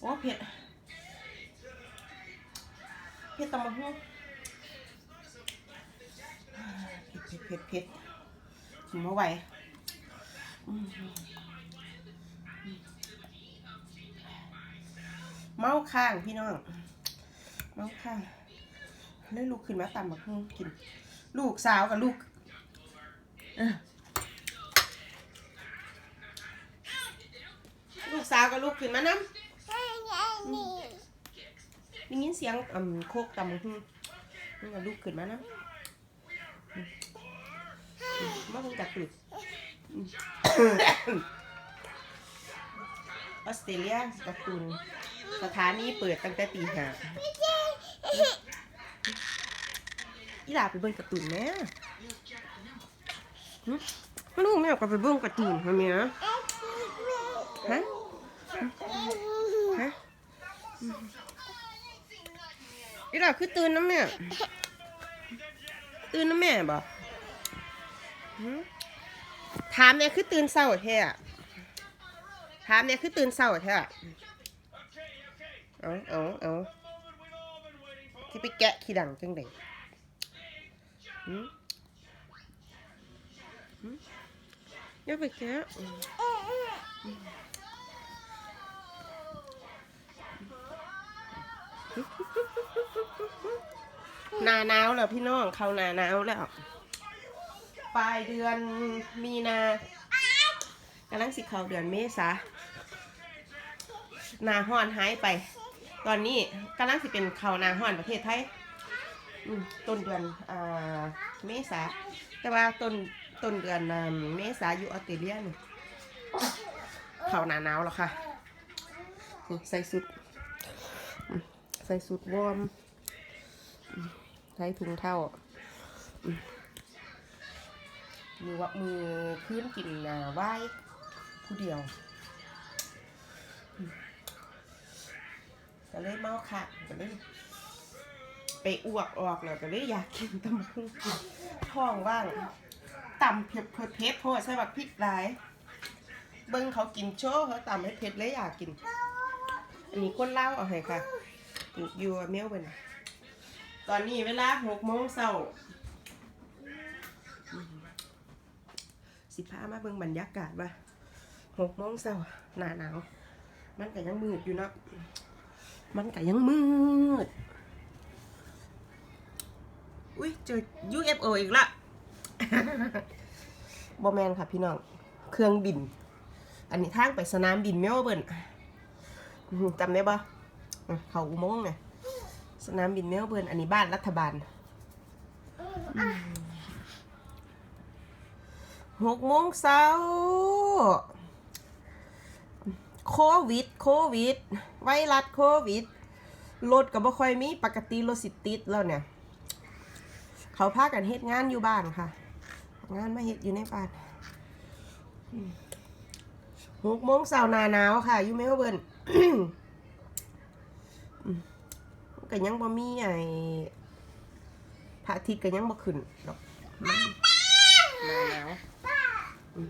โอ้เผ็ด เผ็ดตำมะฮุ่งเผ็ดเผ็ดเผ็ดเผ็ดกินมาไหวเมาข้างพี่น้อง เมาข้างเลยลูกขึ้นมาตำมะฮุ่งกิน ลูกสาวกับลูกลูกสาวกับลูกขึ้นมาน้ำ ได้ยินเสียงอ่ำโคกตำหึนี่ก็ลุกขึ้นมานะมาเพิ่งจักตื่นออสเตรเลียกร์ตูนสถานีเปิดตั้งแต่ตีห้าอีหลาไปเบิ่งการ์ตูนแม่หึลูกแม่ก็ไปเบิ่งการ์ตูนทำไมนะฮะฮะ อีหล่าคือตื่นน้ำแม่ ตื่นน้ำแม่บ่หืมถามเนี่ยคือตื่นเศร้าแท้ถามเนี่ยคือตื่นเศร้าแท้เอาเอาเอาที่ไปแกะขี้ดังจังไดหืมหืมอย่าไปแกะ หนาหนาวแล้วพี่น้องเข้าหนาหนาวแล้ว ปลายเดือนมีนากำลังสิเข้าเดือนเมษาหนาห้อนหายไป ตอนนี้กำลังสิเป็นเข้าหนาห้อนประเทศไทยต้นเดือนอเมษาแต่ว่าต้นต้นเดือนเมษาอยู่ออสเตรเลียนี่เขาหนาหนาวแล้วค่ะ ใส่สุด ใส่สุดวอร์ม ช้ถุงเท่า มือว่ามือพื้นกินอ่าไหวผู้เดียวก็เลยเมาค่ะก็เลยไปอ้วกออกแล้วก็เลยอยากกินตำบักหุ่งท้องว่างต่ำเผ็ดเผ็ดเผ็ดเพราะใส่บักพริกหลาย เบิ้งเขากินโชว์เขาต่ำให้เผ็ดเลยอยากกิน อันนี้คนเล่าเอาให้ค่ะอยู่เมลเบิร์น ตอนนี้เวลาหกโมงเช้าสิพามาเบิ่งบรรยากาศว่าหกโมงเช้าหนาหนาว มันก็ยังมืดอยู่เนาะมันก็ยังมืด อุ้ยเจอ UFO อีกละบอแมนค่ะพี่น้อง เครื่องบิน อันนี้ทางไปสนามบินเมลเบิร์นจำได้ปะเขาอุโมงค์ไง นามบินเมลเบิร์นอันนี้บ้านรัฐบาลหกโมงเช้าโควิด โควิด ไวรัสโควิด รถก็บ่ค่อยมี ปกติรถสิติดแล้วเนี่ย เขาพากันเฮ็ดงานอยู่บ้านค่ะ งานมาเฮ็ดอยู่ในบ้านอืมหกโมงเช้าหนาหนาวค่ะ อยู่เมลเบิร์น ก็ยังบ่มีไอ้พระอาทิตย์ก็ยังบ่ขึ้นดอกมันหนาวอืม